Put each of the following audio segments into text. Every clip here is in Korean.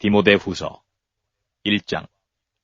디모데 후서 1장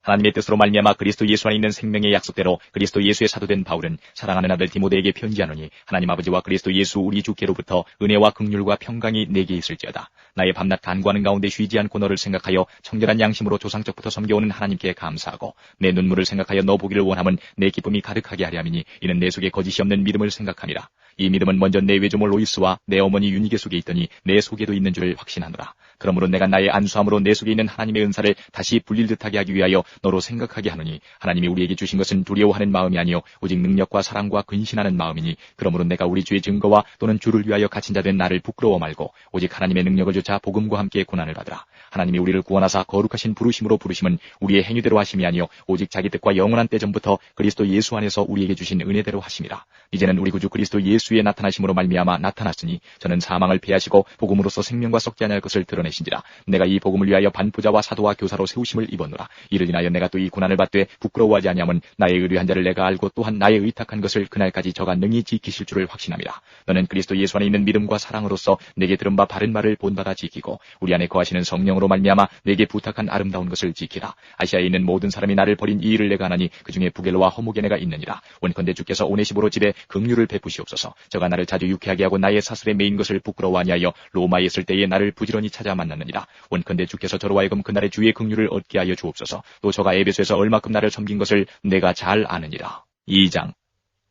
하나님의 뜻으로 말미암아 그리스도 예수 안에 있는 생명의 약속대로 그리스도 예수의 사도된 바울은 사랑하는 아들 디모데에게 편지하노니 하나님 아버지와 그리스도 예수 우리 주께로부터 은혜와 긍휼과 평강이 내게 있을지어다. 나의 밤낮 간구하는 가운데 쉬지 않고 너를 생각하여 청결한 양심으로 조상적부터 섬겨오는 하나님께 감사하고 내 눈물을 생각하여 너 보기를 원함은 내 기쁨이 가득하게 하려 함이니 이는 내 속에 거짓이 없는 믿음을 생각함이라. 이 믿음은 먼저 내 외조모 로이스와 내 어머니 유니게 속에 있더니 내 속에도 있는 줄 확신하노라. 그러므로 내가 나의 안수함으로 내 속에 있는 하나님의 은사를 다시 불릴 듯하게 하기 위하여 너로 생각하게 하노니 하나님이 우리에게 주신 것은 두려워하는 마음이 아니요 오직 능력과 사랑과 근신하는 마음이니 그러므로 내가 우리 주의 증거와 또는 주를 위하여 갇힌 자 된 나를 부끄러워 말고 오직 하나님의 능력을 조차 복음과 함께 고난을 받으라. 하나님이 우리를 구원하사 거룩하신 부르심으로 부르심은 우리의 행위대로 하심이 아니요 오직 자기 뜻과 영원한 때 전부터 그리스도 예수 안에서 우리에게 주신 은혜대로 하심이라. 이제는 우리 구주 그리스도 예수의 나타나심으로 말미암아 나타났으니 저는 사망을 피하시고 복음으로서 생명과 썩지 아니할 것을 드러내 신지라. 내가 이 복음을 위하여 반부자와 사도와 교사로 세우심을 입었노라. 이를 인하여 내가 또 이 고난을 받되 부끄러워하지 아니함은 나의 의뢰한 자를 내가 알고 또한 나의 의탁한 것을 그날까지 저가 능히 지키실 줄을 확신함이라. 너는 그리스도 예수 안에 있는 믿음과 사랑으로서 내게 들은 바 바른 말을 본받아 지키고 우리 안에 거하시는 성령으로 말미암아 내게 부탁한 아름다운 것을 지키라. 아시아에 있는 모든 사람이 나를 버린 이 일을 내가 하나니 그 중에 부겔로와 허무게네가 있느니라. 원컨대 주께서 오네시보로 집에 긍휼을 베푸시옵소서. 저가 나를 자주 유쾌하게 하고 나의 사슬에 매인 것을 부끄러워하니 하여 로마에 있을 때에 나를 부지런히 찾아 만났느니라. 원컨대 주께서 저로 하여금 그날의 주의 긍휼을 얻게 하여 주옵소서. 또 저가 에베소에서 얼마큼 나를 섬긴 것을 내가 잘 아느니라. 2장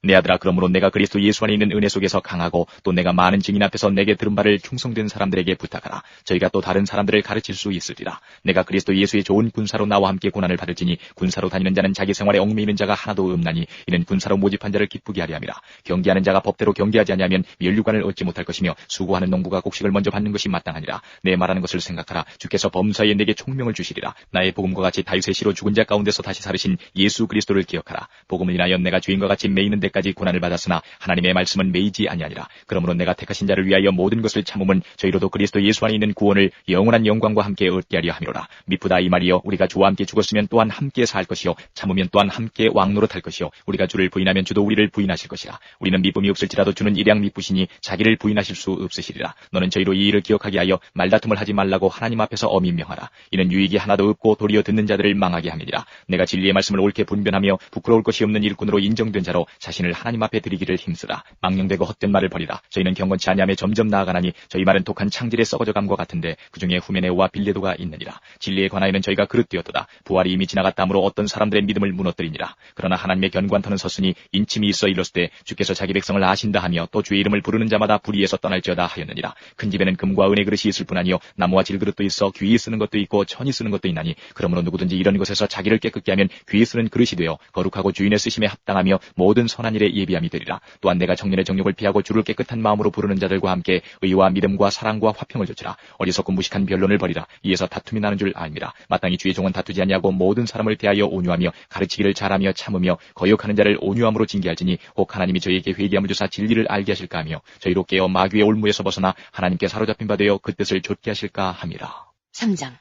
내 아들아 그러므로 내가 그리스도 예수 안에 있는 은혜 속에서 강하고 또 내가 많은 증인 앞에서 내게 들은 바를 충성된 사람들에게 부탁하라. 저희가 또 다른 사람들을 가르칠 수 있으리라. 내가 그리스도 예수의 좋은 군사로 나와 함께 고난을 받을지니 군사로 다니는 자는 자기 생활에 얽매이는 자가 하나도 없나니 이는 군사로 모집한 자를 기쁘게 하려 함이라. 경계하는 자가 법대로 경계하지 아니하면 면류관을 얻지 못할 것이며 수고하는 농부가 곡식을 먼저 받는 것이 마땅하니라. 내 말하는 것을 생각하라. 주께서 범사에 내게 총명을 주시리라. 나의 복음과 같이 다윗의 시로 죽은 자 가운데서 다시 살으신 예수 그리스도를 기억하라. 복음을 인하여 내가 주인과 같이 매이는 데 때까지 고난을 받았으나 하나님의 말씀은 매이지 아니하니라. 그러므로 내가 택하신 자를 위하여 모든 것을 참음은 저희로도 그리스도 예수 안에 있는 구원을 영원한 영광과 함께 얻게 하려 함이로라. 미쁘다 이 말이여 우리가 주와 함께 죽었으면 또한 함께 살 것이요 참으면 또한 함께 왕노릇 할 것이요 우리가 주를 부인하면 주도 우리를 부인하실 것이라. 우리는 미쁨이 없을지라도 주는 일양 미쁘시니 자기를 부인하실 수 없으시리라. 너는 저희로 이 일을 기억하게 하여 말다툼을 하지 말라고 하나님 앞에서 엄히 명하라. 이는 유익이 하나도 없고 도리어 듣는 자들을 망하게 함이니라. 내가 진리의 말씀을 옳게 분변하며 부끄러울 것이 없는 일꾼으로 인정된 자로 자신 을 하나님 앞에 드리기를 힘쓰라. 망령되고 헛된 말을 버리라. 저희는 경건치 아니함에 점점 나아가나니 저희 말은 독한 창질에 썩어져 감과 같은데 그 중에 후메네오와 빌레도가 있느니라. 진리에 관하여는 저희가 그릇되었도다. 부활이 이미 지나갔다므로 어떤 사람들의 믿음을 무너뜨리니라. 그러나 하나님의 견관터는 섰으니 인침이 있어 일렀을 때 주께서 자기 백성을 아신다 하며 또 주의 이름을 부르는 자마다 불의에서 떠날지어다 하였느니라. 큰 집에는 금과 은의 그릇이 있을 뿐 아니요 나무와 질그릇도 있어 귀히 쓰는 것도 있고 천이 쓰는 것도 있나니 그러므로 누구든지 이런 것에서 자기를 깨끗게 하면 귀히 쓰는 그릇이 되어 거룩하고 주인의 쓰심에 합당하며 모든 선한 일에 예비함이 되리라. 또한 내가 정년의 정욕을 피하고 주를 깨끗한 마음으로 부르는 자들과 함께 의와 믿음과 사랑과 화평을 조치라. 어리석고 무식한 변론을 버리라. 이에서 다툼이 나는 줄 압니다. 마땅히 주의 종은 다투지 아니하고 모든 사람을 대하여 온유하며 가르치기를 잘하며 참으며 거역하는 자를 온유함으로 징계할지니 혹 하나님이 저희에게 회개함을 주사 진리를 알게 하실까 하며 저희로 깨어 마귀의 올무에서 벗어나 하나님께 사로잡힌 바 되어 그 뜻을 좇게 하실까 함이라. 3장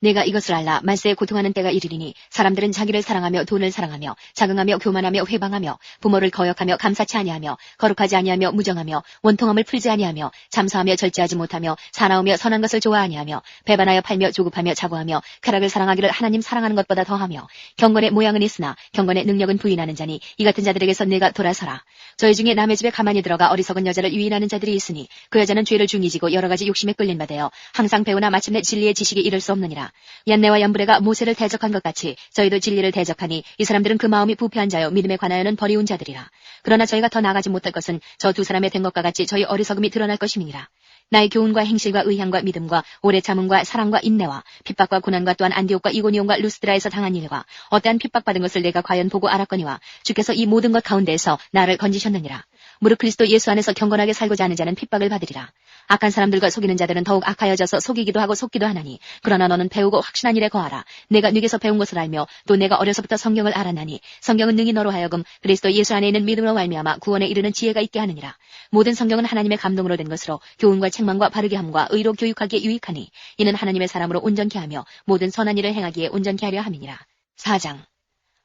내가 이것을 알라 말세에 고통하는 때가 이르리니 사람들은 자기를 사랑하며 돈을 사랑하며 자긍하며 교만하며 회방하며 부모를 거역하며 감사치 아니하며 거룩하지 아니하며 무정하며 원통함을 풀지 아니하며 잠사하며 절제하지 못하며 사나우며 선한 것을 좋아하니하며 배반하여 팔며 조급하며 자고하며 쾌락을 사랑하기를 하나님 사랑하는 것보다 더하며 경건의 모양은 있으나 경건의 능력은 부인하는 자니 이 같은 자들에게서 내가 돌아서라. 저희 중에 남의 집에 가만히 들어가 어리석은 여자를 유인하는 자들이 있으니 그 여자는 죄를 중히 지고 여러 가지 욕심에 끌린 바 되어 항상 배우나 마침내 진리의 지식에 이를 수 없느니라 얀네와 얀브레가 모세를 대적한 것 같이 저희도 진리를 대적하니 이 사람들은 그 마음이 부패한 자요 믿음에 관하여는 버리운 자들이라. 그러나 저희가 더 나가지 못할 것은 저 두 사람의 된 것과 같이 저희 어리석음이 드러날 것임이니라. 나의 교훈과 행실과 의향과 믿음과 오래 참음과 사랑과 인내와 핍박과 고난과 또한 안디옥과 이고니온과 루스드라에서 당한 일과 어떠한 핍박받은 것을 내가 과연 보고 알았거니와 주께서 이 모든 것 가운데에서 나를 건지셨느니라. 무릇 그리스도 예수 안에서 경건하게 살고자 하는 자는 핍박을 받으리라. 악한 사람들과 속이는 자들은 더욱 악하여져서 속이기도 하고 속기도 하나니 그러나 너는 배우고 확신한 일에 거하라. 내가 네게서 배운 것을 알며 또 내가 어려서부터 성경을 알았나니 성경은 능히 너로 하여금 그리스도 예수 안에 있는 믿음으로 말미암아 구원에 이르는 지혜가 있게 하느니라. 모든 성경은 하나님의 감동으로 된 것으로 교훈과 책망과 바르게 함과 의로 교육하기에 유익하니 이는 하나님의 사람으로 온전케 하며 모든 선한 일을 행하기에 온전케 하려 함이니라. 4장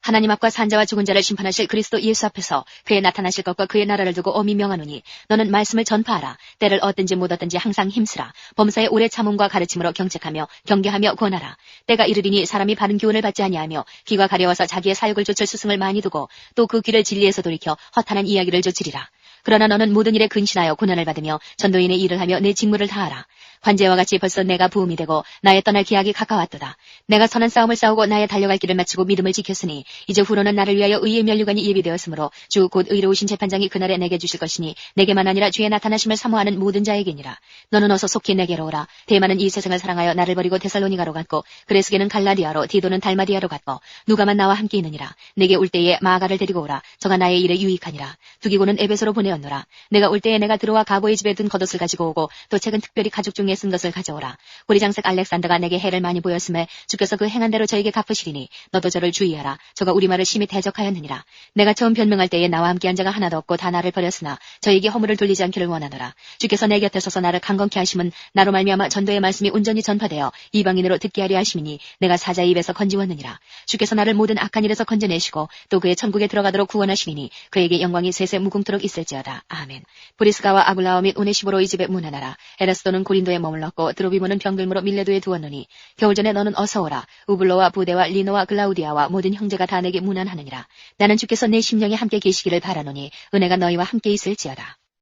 하나님 앞과 산자와 죽은 자를 심판하실 그리스도 예수 앞에서 그의 나타나실 것과 그의 나라를 두고 엄히 명하노니 너는 말씀을 전파하라. 때를 얻든지 못 얻든지 항상 힘쓰라. 범사의 오래 참음과 가르침으로 경책하며 경계하며 권하라. 때가 이르리니 사람이 바른 교훈을 받지 아니하며 귀가 가려워서 자기의 사욕을 좇을 스승을 많이 두고 또 그 귀를 진리에서 돌이켜 허탄한 이야기를 좇으리라. 그러나 너는 모든 일에 근신하여 고난을 받으며 전도인의 일을 하며 내 직무를 다하라. 관제와 같이 벌써 내가 부음이 되고 나의 떠날 기약이 가까웠도다. 내가 선한 싸움을 싸우고 나의 달려갈 길을 마치고 믿음을 지켰으니 이제 후로는 나를 위하여 의의 면류관이 예비되었으므로 주 곧 의로우신 재판장이 그날에 내게 주실 것이니 내게만 아니라 주의 나타나심을 사모하는 모든 자에게니라. 너는 어서 속히 내게로 오라. 대만은 이 세상을 사랑하여 나를 버리고 데살로니가로 갔고 그레스게는 갈라디아로 디도는 달마디아로 갔고 누가만 나와 함께 있느니라. 내게 올 때에 마아가를 데리고 오라. 저가 나의 일에 유익하니라. 두기고는 에베소로 보내었노라. 내가 올 때에 내가 들어와 가보의 집에 둔 겉옷을 가지고 오고 또 책은 특별히 가죽 중에 쓴 것을 가져오라. 고리장색 알렉산더가 내게 해를 많이 보였음에 주께서 그 행한 대로 저에게 갚으시리니 너도 저를 주의하라. 저가 우리 말을 심히 대적하였느니라. 내가 처음 변명할 때에 나와 함께한 자가 하나도 없고 다 나를 버렸으나 저에게 허물을 돌리지 않기를 원하노라. 주께서 내 곁에 서서 나를 강건케 하심은 나로 말미암아 전도의 말씀이 온전히 전파되어 이방인으로 듣게 하려 하심이니 내가 사자의 입에서 건지웠느니라. 주께서 나를 모든 악한 일에서 건져내시고 또 그의 천국에 들어가도록 구원하시리니 그에게 영광이 세세 무궁토록 있을지어다. 아멘. 브리스가와 아굴라와 및 오네시보로 이 집에 문하나라. 에라스도는 고린도에 머물렀고 드로비모는 병들므로 밀레도에 두었노니 겨울 전에 너는 어서 오라. 우블로와 부데와 리노와 글라우디아와 모든 형제가 다 내게 문안하느니라. 나는 주께서 내 심령에 함께 계시기를 바라노니 은혜가 너희와 함께 있을지어다.